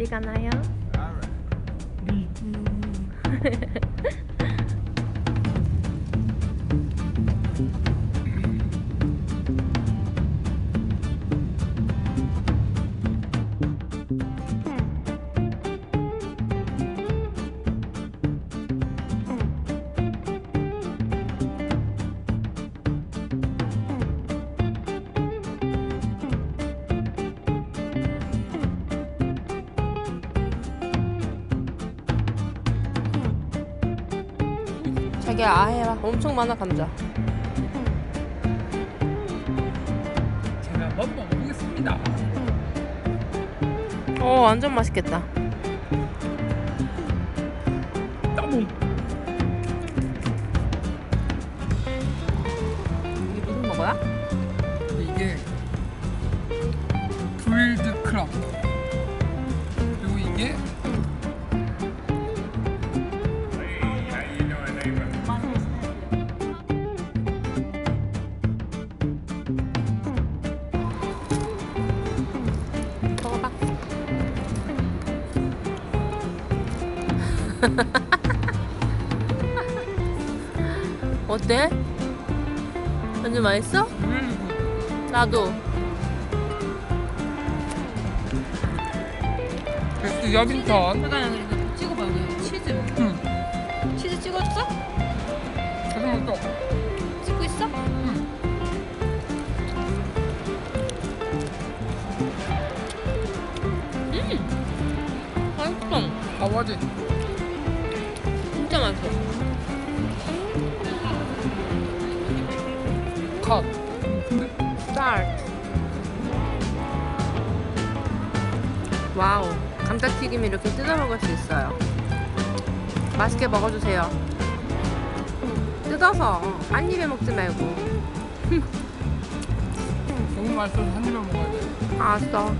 어디 가나요? 자기야 아 해봐 엄청 많아 감자 제가 한번 먹어보겠습니다. 어 완전 맛있겠다 따봉. 이게 무슨 먹어야? 어때? 완전 맛있어? 브릴드. 나도 베스트 여빈턴. 잠깐 이거 찍어봐 여기 치즈 응. 치즈 찍어줬어? 잠깐만 또. 찍고 있어? 맛있어 아버지. 진짜 맛있어 컷. 스타트. 와우. 감자튀김 이렇게 뜯어 먹을 수 있어요. 맛있게 먹어주세요. 뜯어서 한 입에 먹지 말고. 너무 맛있어서 한 입에 먹어야 돼. 알았어.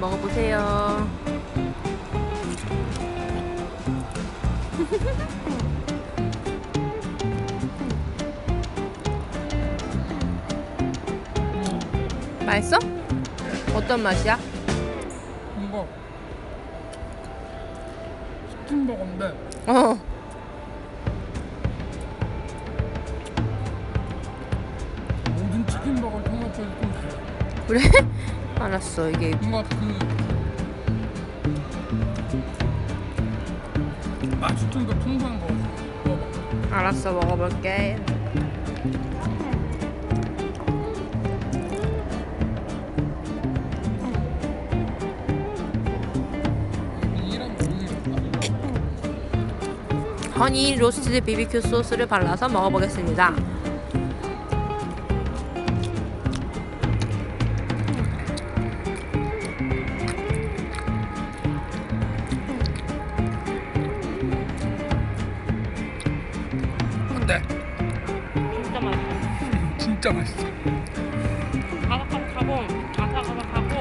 먹어보세요 맛있어? 어떤 맛이야? 이거 치킨 버거인데 어 모든 치킨 버거 통합해서 좀. 그래? 알았어 이게 뭔가 그 맛이 좀더 풍부한 거. 먹어봐. 알았어 먹어볼게 이랑? 허니 로스티드 BBQ 소스를 발라서 먹어보겠습니다. 진짜 맛있어. 아삭아삭하고 아삭아삭하고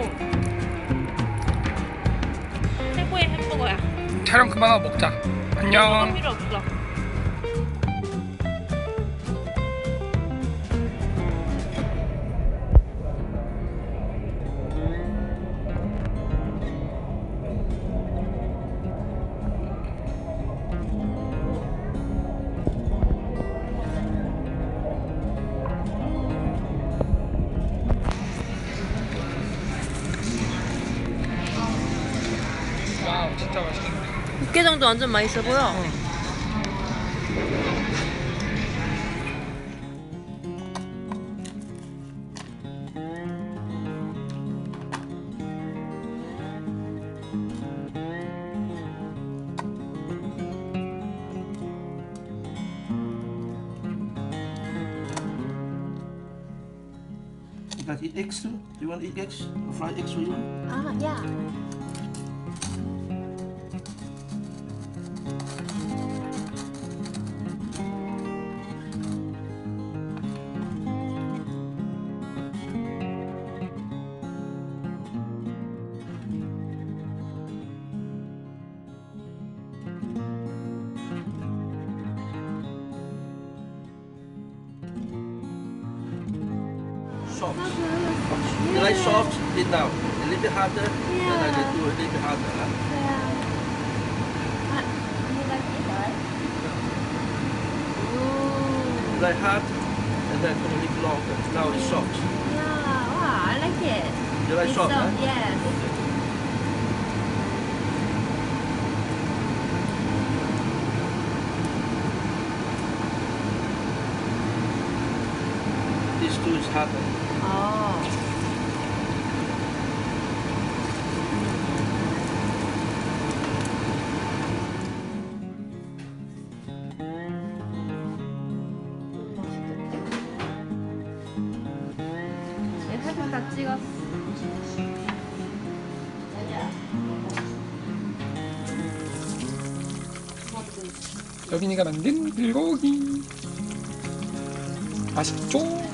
최고의 햄버거야. 촬영 그만하고 먹자. 안녕. 육개장도 완전 맛있어 보여. You guys eat eggs too? You want to eat eggs? Fried eggs for you? 아, 야. You like soft? Sit down. A little bit harder. Yeah. Then I can do a little bit harder. Huh? Uh, you like it hard? And then a little longer. Now it's soft. yeah I like it. You like soft, huh? Yes. This two is harder. 여빈이가 만든 불고기 맛있죠?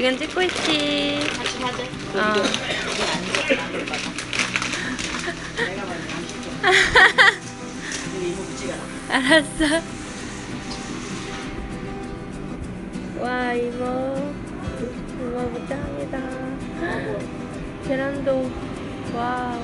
지금 찍고 있지. 같이 하자. 어. 알았어. 와 이모 이모 짱이다. 계란도 와.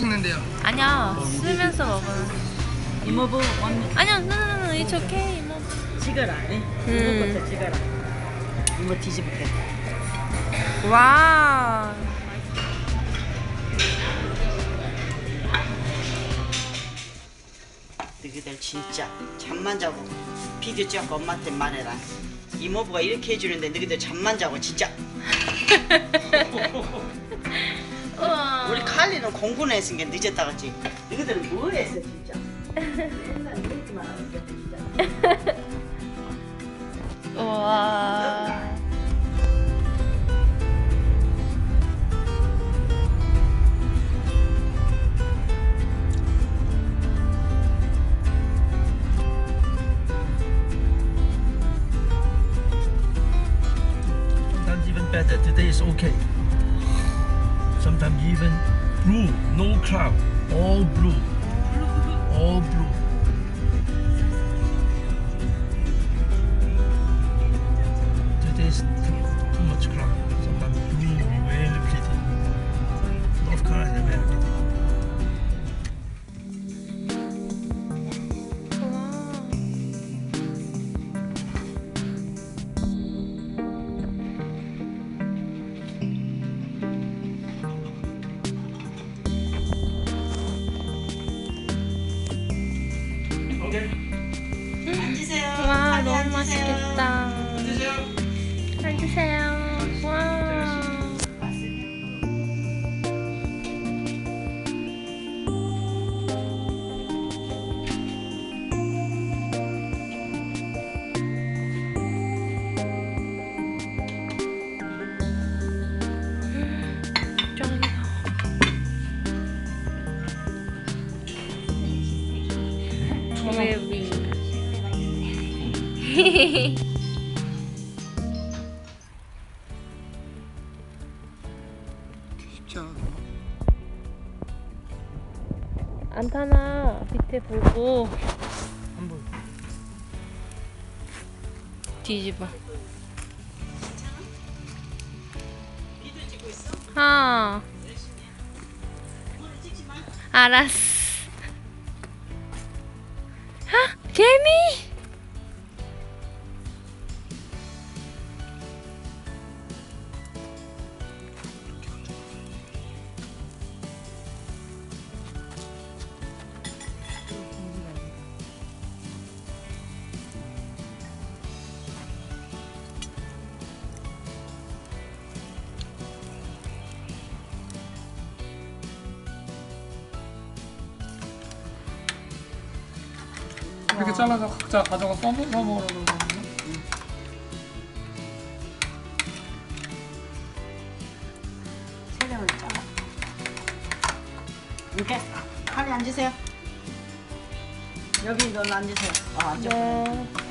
찍는데요 아니야 쓰면서 먹으면. 이모부 원 아니야 노노노 it's okay 이모. 찍어라. 응. 이모부터 찍어라. 이모 뒤집을게. 와. 너희들 진짜 잠만 자고 비디오 찍고 엄마한테 말해라. 이모부가 이렇게 해주는데 너희들 잠만 자고 진짜. 칼리는 공부는 게 늦었다 갔지. 너희들은 뭐 했어 진짜. 맨날 하고 있어, 진짜. 우와. All blue, 쉽지 않아. 안 타나 밑에 보고 안 보여. 뒤집어. 비디오 찍고 있어? 어. 알았어. 이렇게 잘라서 각자 가져가 써먹, 써먹으라고 그러거든요. 세장을 잘라. 이렇게 칼에 앉으세요. 여기 넌 앉으세요. 어, 앉아. 네.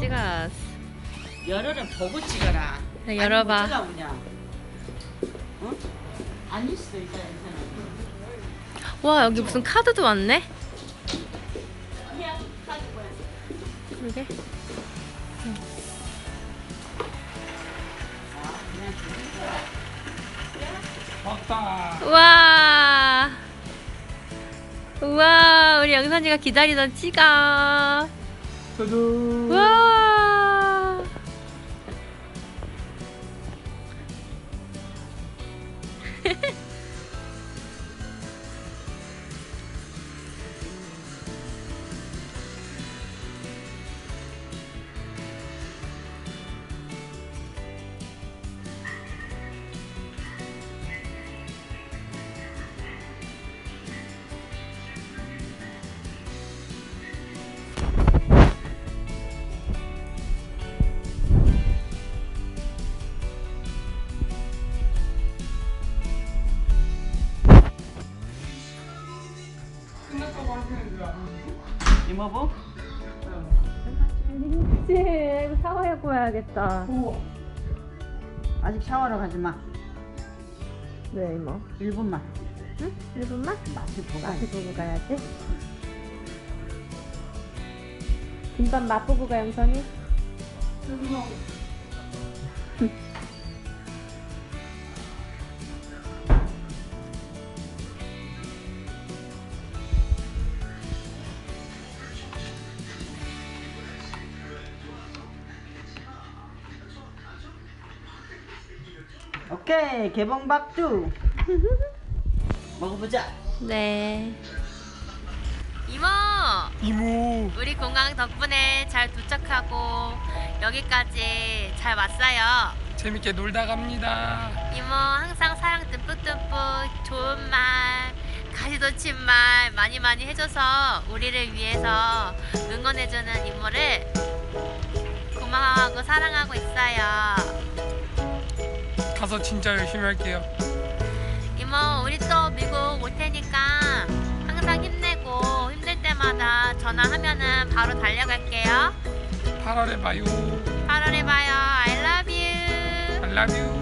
찍었어. 열흘은 보고 찍어라. 네, 열어봐. 아니. 어? 아닐 수도. 와 여기 무슨 카드도 왔네? 그러게. 우와. 우와 우리 영선이가 기다리던 찌가. 짜잔. 우와. 이모부? 그치 샤워하고 와야겠다. 아직 샤워하러 가지 마. 네 이모. 1분만. 응? 1분만? 맛을 보고. 맛을 보고 가야지. 김밥 맛보고 가 영선이. 오케이, 개봉박두. 먹어보자. 네. 이모, 이모. 우리 공항 덕분에 잘 도착하고 여기까지 잘 왔어요. 재밌게 놀다 갑니다. 이모 항상 사랑 듬뿍듬뿍 좋은 말 가지도친 말 많이 많이 해줘서 우리를 위해서 응원해주는 이모를 고마워하고 사랑하고 있어요. 가서 진짜 열심히 할게요. 이모 우리 또 미국 올 테니까 항상 힘내고 힘들 때마다 전화하면은 바로 달려갈게요. 8월에 봐요. 8월에 봐요. I love you. I love you.